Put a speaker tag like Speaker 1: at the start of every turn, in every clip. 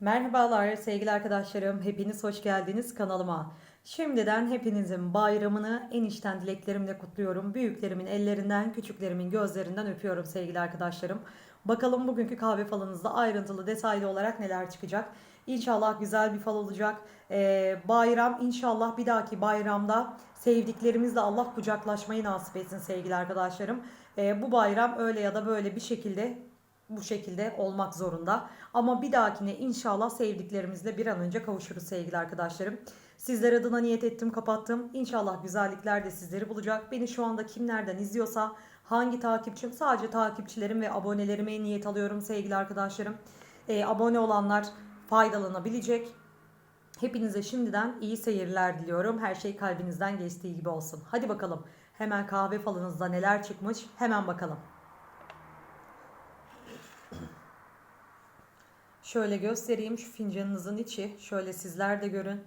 Speaker 1: Merhabalar sevgili arkadaşlarım. Hepiniz hoş geldiniz kanalıma. Şimdiden hepinizin bayramını en içten dileklerimle kutluyorum. Büyüklerimin ellerinden, küçüklerimin gözlerinden öpüyorum sevgili arkadaşlarım. Bakalım bugünkü kahve falınızda ayrıntılı detaylı olarak neler çıkacak. İnşallah güzel bir fal olacak. Ee, bayram inşallah bir dahaki bayramda sevdiklerimizle Allah kucaklaşmayı nasip etsin sevgili arkadaşlarım. Ee, bu bayram öyle ya da böyle bir şekilde bu şekilde olmak zorunda. Ama bir dahakine inşallah sevdiklerimizle bir an önce kavuşuruz sevgili arkadaşlarım. Sizler adına niyet ettim kapattım. İnşallah güzellikler de sizleri bulacak. Beni şu anda kimlerden izliyorsa hangi takipçim sadece takipçilerim ve abonelerime niyet alıyorum sevgili arkadaşlarım. Ee, abone olanlar faydalanabilecek. Hepinize şimdiden iyi seyirler diliyorum. Her şey kalbinizden geçtiği gibi olsun. Hadi bakalım. Hemen kahve falınızda neler çıkmış hemen bakalım. Şöyle göstereyim şu fincanınızın içi. Şöyle sizler de görün.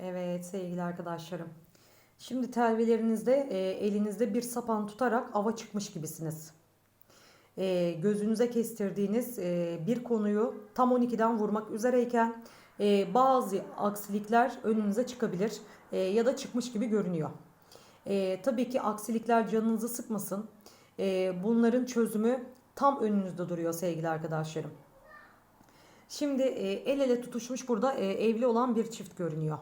Speaker 1: Evet sevgili arkadaşlarım. Şimdi telvelerinizde e, elinizde bir sapan tutarak ava çıkmış gibisiniz. E, gözünüze kestirdiğiniz e, bir konuyu tam 12'den vurmak üzereyken e, bazı aksilikler önünüze çıkabilir e, ya da çıkmış gibi görünüyor. E, tabii ki aksilikler canınızı sıkmasın. E, bunların çözümü tam önünüzde duruyor sevgili arkadaşlarım. Şimdi e, el ele tutuşmuş burada e, evli olan bir çift görünüyor.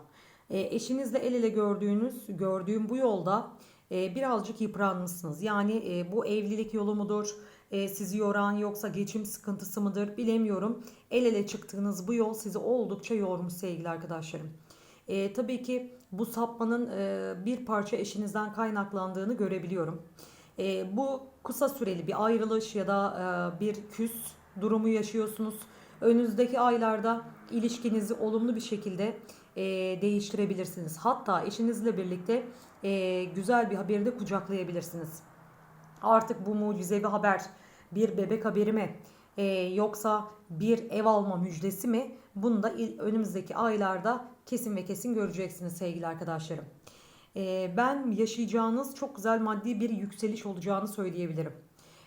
Speaker 1: E, eşinizle el ele gördüğünüz gördüğüm bu yolda e, birazcık yıpranmışsınız. Yani e, bu evlilik yolu mudur? E, sizi yoran yoksa geçim sıkıntısı mıdır bilemiyorum. El ele çıktığınız bu yol sizi oldukça yormuş sevgili arkadaşlarım. E, tabii ki bu sapmanın e, bir parça eşinizden kaynaklandığını görebiliyorum. E, bu kısa süreli bir ayrılış ya da e, bir küs durumu yaşıyorsunuz. Önünüzdeki aylarda ilişkinizi olumlu bir şekilde e, değiştirebilirsiniz. Hatta eşinizle birlikte e, güzel bir haberi de kucaklayabilirsiniz. Artık bu mucizevi haber bir bebek haberi mi e, yoksa bir ev alma müjdesi mi? Bunu da önümüzdeki aylarda kesin ve kesin göreceksiniz sevgili arkadaşlarım. E, ben yaşayacağınız çok güzel maddi bir yükseliş olacağını söyleyebilirim.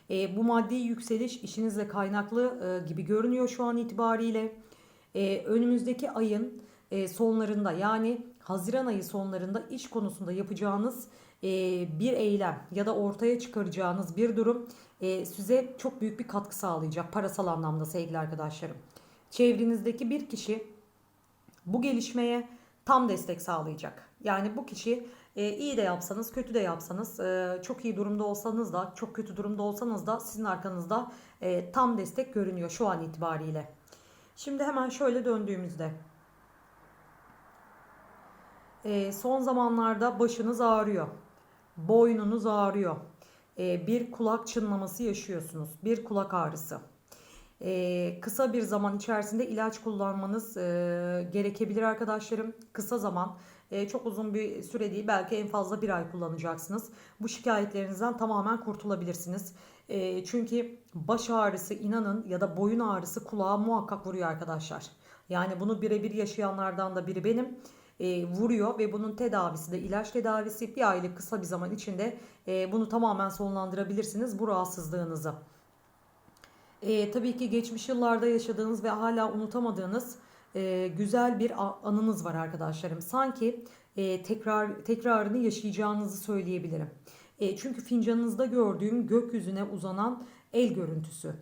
Speaker 1: E, bu maddi yükseliş işinizle kaynaklı e, gibi görünüyor şu an itibariyle. E, önümüzdeki ayın e, sonlarında yani Haziran ayı sonlarında iş konusunda yapacağınız e, bir eylem ya da ortaya çıkaracağınız bir durum size çok büyük bir katkı sağlayacak parasal anlamda sevgili arkadaşlarım. Çevrenizdeki bir kişi bu gelişmeye tam destek sağlayacak. Yani bu kişi e, iyi de yapsanız, kötü de yapsanız, e, çok iyi durumda olsanız da, çok kötü durumda olsanız da sizin arkanızda e, tam destek görünüyor şu an itibariyle. Şimdi hemen şöyle döndüğümüzde e, son zamanlarda başınız ağrıyor, boynunuz ağrıyor, e, bir kulak çınlaması yaşıyorsunuz, bir kulak ağrısı. E, kısa bir zaman içerisinde ilaç kullanmanız e, gerekebilir arkadaşlarım. Kısa zaman, e, çok uzun bir süre değil, belki en fazla bir ay kullanacaksınız. Bu şikayetlerinizden tamamen kurtulabilirsiniz. E, çünkü baş ağrısı inanın ya da boyun ağrısı kulağa muhakkak vuruyor arkadaşlar. Yani bunu birebir yaşayanlardan da biri benim e, vuruyor ve bunun tedavisi de ilaç tedavisi bir aylık kısa bir zaman içinde e, bunu tamamen sonlandırabilirsiniz bu rahatsızlığınızı. E, tabii ki geçmiş yıllarda yaşadığınız ve hala unutamadığınız e, güzel bir anınız var arkadaşlarım. Sanki e, tekrar tekrarını yaşayacağınızı söyleyebilirim. E, çünkü fincanınızda gördüğüm gökyüzüne uzanan el görüntüsü.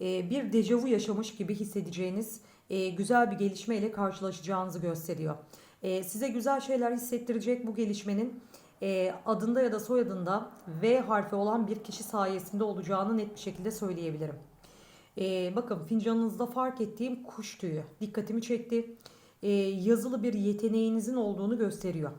Speaker 1: E, bir dejavu yaşamış gibi hissedeceğiniz e, güzel bir gelişmeyle karşılaşacağınızı gösteriyor. E, size güzel şeyler hissettirecek bu gelişmenin e, adında ya da soyadında V harfi olan bir kişi sayesinde olacağını net bir şekilde söyleyebilirim. Ee, bakın fincanınızda fark ettiğim kuş tüyü dikkatimi çekti. Ee, yazılı bir yeteneğinizin olduğunu gösteriyor.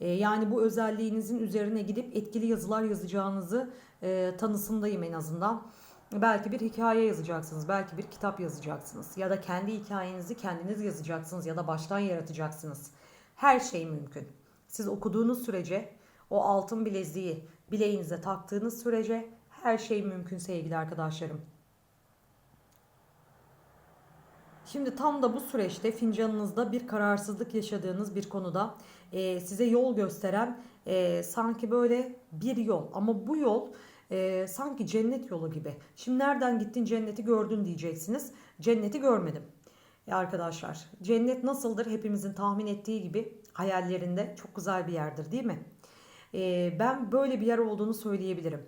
Speaker 1: Ee, yani bu özelliğinizin üzerine gidip etkili yazılar yazacağınızı e, tanısındayım en azından. Belki bir hikaye yazacaksınız, belki bir kitap yazacaksınız ya da kendi hikayenizi kendiniz yazacaksınız ya da baştan yaratacaksınız. Her şey mümkün. Siz okuduğunuz sürece o altın bileziği bileğinize taktığınız sürece her şey mümkün sevgili arkadaşlarım. Şimdi tam da bu süreçte fincanınızda bir kararsızlık yaşadığınız bir konuda e, size yol gösteren e, sanki böyle bir yol. Ama bu yol e, sanki cennet yolu gibi. Şimdi nereden gittin cenneti gördün diyeceksiniz. Cenneti görmedim. E arkadaşlar cennet nasıldır? Hepimizin tahmin ettiği gibi hayallerinde çok güzel bir yerdir değil mi? E, ben böyle bir yer olduğunu söyleyebilirim.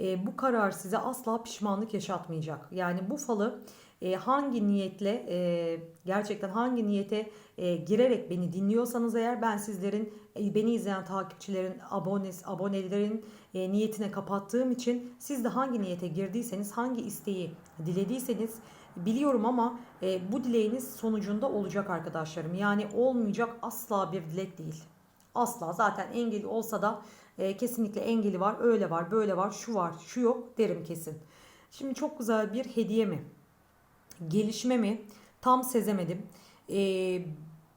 Speaker 1: E, bu karar size asla pişmanlık yaşatmayacak. Yani bu falı e, hangi niyetle e, gerçekten hangi niyete e, girerek beni dinliyorsanız eğer ben sizlerin e, beni izleyen takipçilerin abones, abonelerin e, niyetine kapattığım için siz de hangi niyete girdiyseniz hangi isteği dilediyseniz biliyorum ama e, bu dileğiniz sonucunda olacak arkadaşlarım. Yani olmayacak asla bir dilek değil. Asla zaten engeli olsa da e, kesinlikle engeli var, öyle var, böyle var, şu var, şu yok derim kesin. Şimdi çok güzel bir hediye mi? Gelişme mi? Tam sezemedim. E,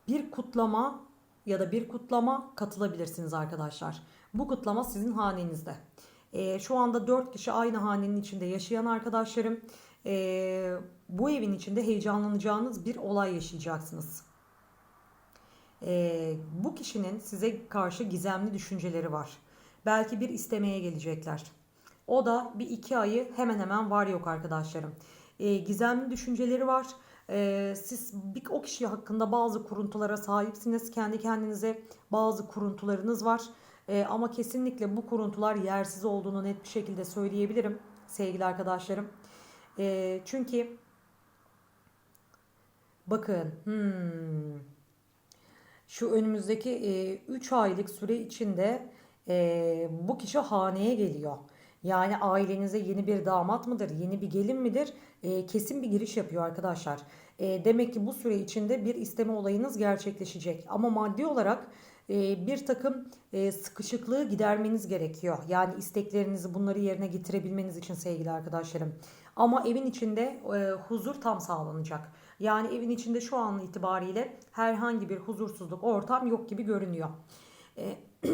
Speaker 1: bir kutlama ya da bir kutlama katılabilirsiniz arkadaşlar. Bu kutlama sizin hanenizde. E, şu anda 4 kişi aynı hanenin içinde yaşayan arkadaşlarım. E, bu evin içinde heyecanlanacağınız bir olay yaşayacaksınız. E, bu kişinin size karşı gizemli düşünceleri var. Belki bir istemeye gelecekler. O da bir iki ayı hemen hemen var yok arkadaşlarım. E, gizemli düşünceleri var. E, siz bir, o kişi hakkında bazı kuruntulara sahipsiniz. Kendi kendinize bazı kuruntularınız var. E, ama kesinlikle bu kuruntular yersiz olduğunu net bir şekilde söyleyebilirim sevgili arkadaşlarım. E, çünkü bakın hmm, şu önümüzdeki 3 aylık süre içinde e, bu kişi haneye geliyor. Yani ailenize yeni bir damat mıdır, yeni bir gelin midir? E, kesin bir giriş yapıyor arkadaşlar. E, demek ki bu süre içinde bir isteme olayınız gerçekleşecek. Ama maddi olarak e, bir takım e, sıkışıklığı gidermeniz gerekiyor. Yani isteklerinizi bunları yerine getirebilmeniz için sevgili arkadaşlarım. Ama evin içinde e, huzur tam sağlanacak. Yani evin içinde şu an itibariyle herhangi bir huzursuzluk, ortam yok gibi görünüyor. E,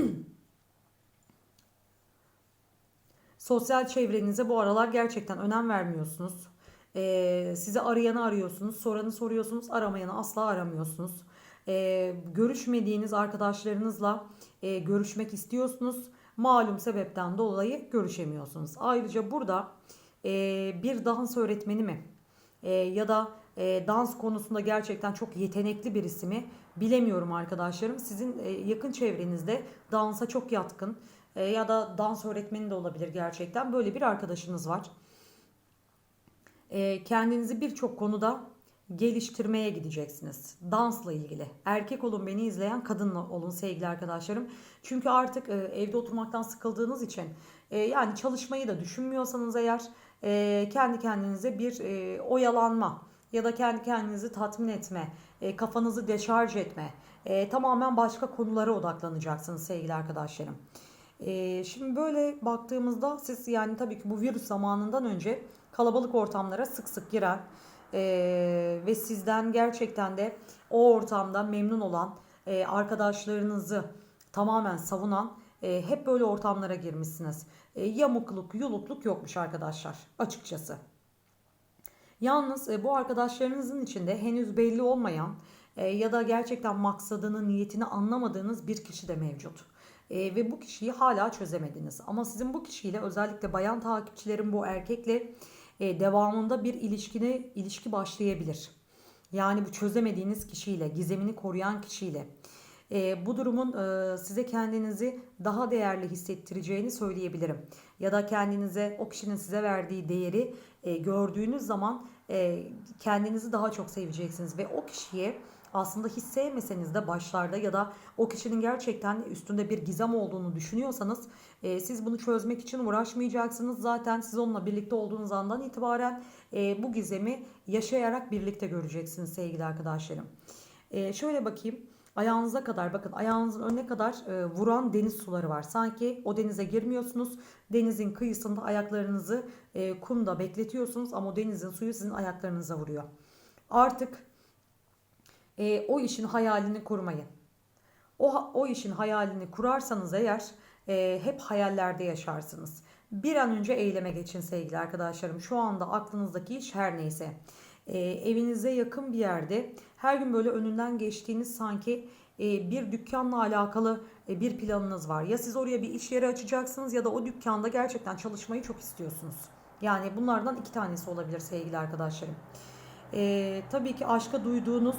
Speaker 1: Sosyal çevrenize bu aralar gerçekten önem vermiyorsunuz. Ee, sizi arayanı arıyorsunuz, soranı soruyorsunuz, aramayanı asla aramıyorsunuz. Ee, görüşmediğiniz arkadaşlarınızla e, görüşmek istiyorsunuz. Malum sebepten dolayı görüşemiyorsunuz. Ayrıca burada e, bir dans öğretmeni mi e, ya da e, dans konusunda gerçekten çok yetenekli birisi mi bilemiyorum arkadaşlarım. Sizin e, yakın çevrenizde dansa çok yatkın e, ya da dans öğretmeni de olabilir gerçekten. Böyle bir arkadaşınız var. E, kendinizi birçok konuda geliştirmeye gideceksiniz. Dansla ilgili. Erkek olun beni izleyen kadınla olun sevgili arkadaşlarım. Çünkü artık e, evde oturmaktan sıkıldığınız için e, yani çalışmayı da düşünmüyorsanız eğer e, kendi kendinize bir oyalanma ya da kendi kendinizi tatmin etme, kafanızı deşarj etme, tamamen başka konulara odaklanacaksınız sevgili arkadaşlarım. E, şimdi böyle baktığımızda siz yani tabii ki bu virüs zamanından önce kalabalık ortamlara sık sık giren e, ve sizden gerçekten de o ortamda memnun olan e, arkadaşlarınızı tamamen savunan e, hep böyle ortamlara girmişsiniz. E, yamukluk, yulukluk yokmuş arkadaşlar açıkçası. Yalnız bu arkadaşlarınızın içinde henüz belli olmayan ya da gerçekten maksadını, niyetini anlamadığınız bir kişi de mevcut. E, ve bu kişiyi hala çözemediniz. Ama sizin bu kişiyle özellikle bayan takipçilerin bu erkekle e, devamında bir ilişkini ilişki başlayabilir. Yani bu çözemediğiniz kişiyle, gizemini koruyan kişiyle. E, bu durumun e, size kendinizi daha değerli hissettireceğini söyleyebilirim. Ya da kendinize o kişinin size verdiği değeri e, gördüğünüz zaman e, kendinizi daha çok seveceksiniz ve o kişiye aslında hiç sevmeseniz de başlarda ya da o kişinin gerçekten üstünde bir gizem olduğunu düşünüyorsanız e, siz bunu çözmek için uğraşmayacaksınız. Zaten siz onunla birlikte olduğunuz andan itibaren e, bu gizemi yaşayarak birlikte göreceksiniz sevgili arkadaşlarım. E, şöyle bakayım. Ayağınıza kadar bakın ayağınızın önüne kadar e, vuran deniz suları var. Sanki o denize girmiyorsunuz. Denizin kıyısında ayaklarınızı e, kumda bekletiyorsunuz ama o denizin suyu sizin ayaklarınıza vuruyor. Artık e, o işin hayalini kurmayın. O, o işin hayalini kurarsanız eğer e, hep hayallerde yaşarsınız. Bir an önce eyleme geçin sevgili arkadaşlarım. Şu anda aklınızdaki iş her neyse. E, evinize yakın bir yerde her gün böyle önünden geçtiğiniz sanki e, bir dükkanla alakalı e, bir planınız var. Ya siz oraya bir iş yeri açacaksınız ya da o dükkanda gerçekten çalışmayı çok istiyorsunuz. Yani bunlardan iki tanesi olabilir sevgili arkadaşlarım. E, tabii ki aşka duyduğunuz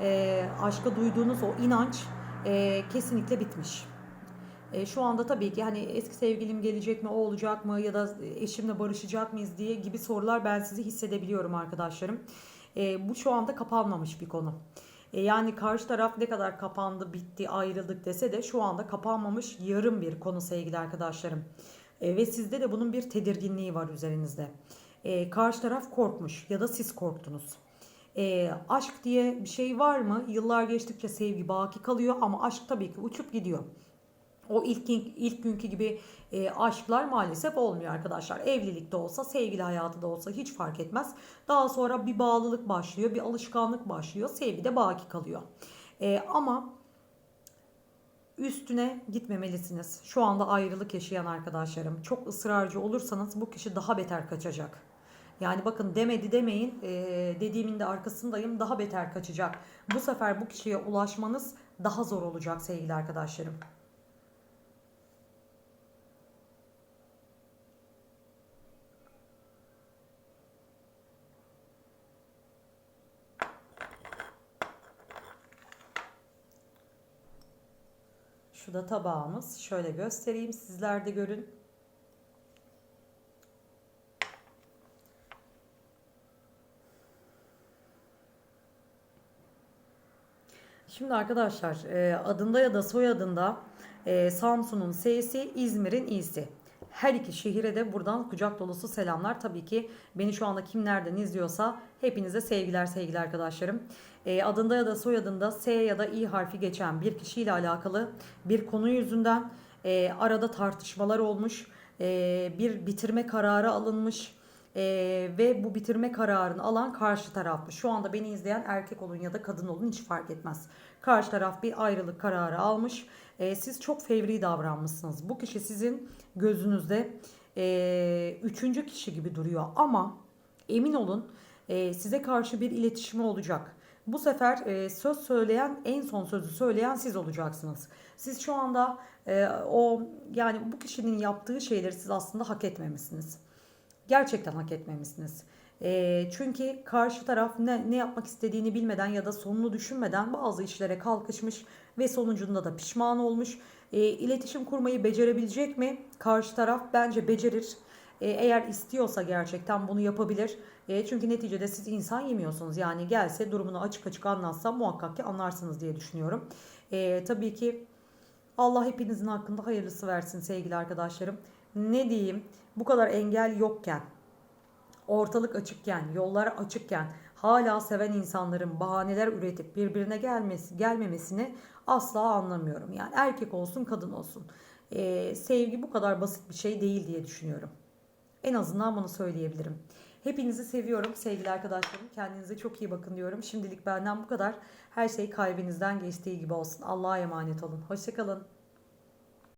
Speaker 1: e, aşka duyduğunuz o inanç e, kesinlikle bitmiş. E, şu anda tabii ki hani eski sevgilim gelecek mi, o olacak mı ya da eşimle barışacak mıyız diye gibi sorular ben sizi hissedebiliyorum arkadaşlarım. E, bu şu anda kapanmamış bir konu. E, yani karşı taraf ne kadar kapandı, bitti, ayrıldık dese de şu anda kapanmamış yarım bir konu sevgili arkadaşlarım. E, ve sizde de bunun bir tedirginliği var üzerinizde. E, karşı taraf korkmuş ya da siz korktunuz. E, aşk diye bir şey var mı? Yıllar geçtikçe sevgi baki kalıyor ama aşk tabii ki uçup gidiyor. O ilk, ilk günkü gibi e, aşklar maalesef olmuyor arkadaşlar. Evlilikte olsa, sevgili hayatı da olsa hiç fark etmez. Daha sonra bir bağlılık başlıyor, bir alışkanlık başlıyor. Sevgi de baki kalıyor. E, ama üstüne gitmemelisiniz. Şu anda ayrılık yaşayan arkadaşlarım. Çok ısrarcı olursanız bu kişi daha beter kaçacak. Yani bakın demedi demeyin e, dediğimin de arkasındayım daha beter kaçacak. Bu sefer bu kişiye ulaşmanız daha zor olacak sevgili arkadaşlarım. Şu da tabağımız. Şöyle göstereyim sizler de görün. Şimdi arkadaşlar e, adında ya da soyadında e, Samsun'un S'si, İzmir'in İ'si. Her iki şehire de buradan kucak dolusu selamlar. Tabii ki beni şu anda kim nereden izliyorsa hepinize sevgiler sevgili arkadaşlarım. E, adında ya da soyadında S ya da İ harfi geçen bir kişiyle alakalı bir konu yüzünden arada tartışmalar olmuş. Bir bitirme kararı alınmış. Ee, ve bu bitirme kararını alan karşı taraflı. Şu anda beni izleyen erkek olun ya da kadın olun hiç fark etmez. Karşı taraf bir ayrılık kararı almış. Ee, siz çok fevri davranmışsınız. Bu kişi sizin gözünüzde e, üçüncü kişi gibi duruyor ama emin olun e, size karşı bir iletişimi olacak. Bu sefer e, söz söyleyen en son sözü söyleyen siz olacaksınız. Siz şu anda e, o yani bu kişinin yaptığı şeyleri siz aslında hak etmemişsiniz gerçekten hak etmemişsiniz. E, çünkü karşı taraf ne, ne yapmak istediğini bilmeden ya da sonunu düşünmeden bazı işlere kalkışmış ve sonucunda da pişman olmuş. E, iletişim kurmayı becerebilecek mi? Karşı taraf bence becerir. E, eğer istiyorsa gerçekten bunu yapabilir. E, çünkü neticede siz insan yemiyorsunuz. Yani gelse durumunu açık açık anlatsa muhakkak ki anlarsınız diye düşünüyorum. E, tabii ki Allah hepinizin hakkında hayırlısı versin sevgili arkadaşlarım. Ne diyeyim? bu kadar engel yokken, ortalık açıkken, yollar açıkken hala seven insanların bahaneler üretip birbirine gelmesi, gelmemesini asla anlamıyorum. Yani erkek olsun kadın olsun. Ee, sevgi bu kadar basit bir şey değil diye düşünüyorum. En azından bunu söyleyebilirim. Hepinizi seviyorum sevgili arkadaşlarım. Kendinize çok iyi bakın diyorum. Şimdilik benden bu kadar. Her şey kalbinizden geçtiği gibi olsun. Allah'a emanet olun. Hoşçakalın.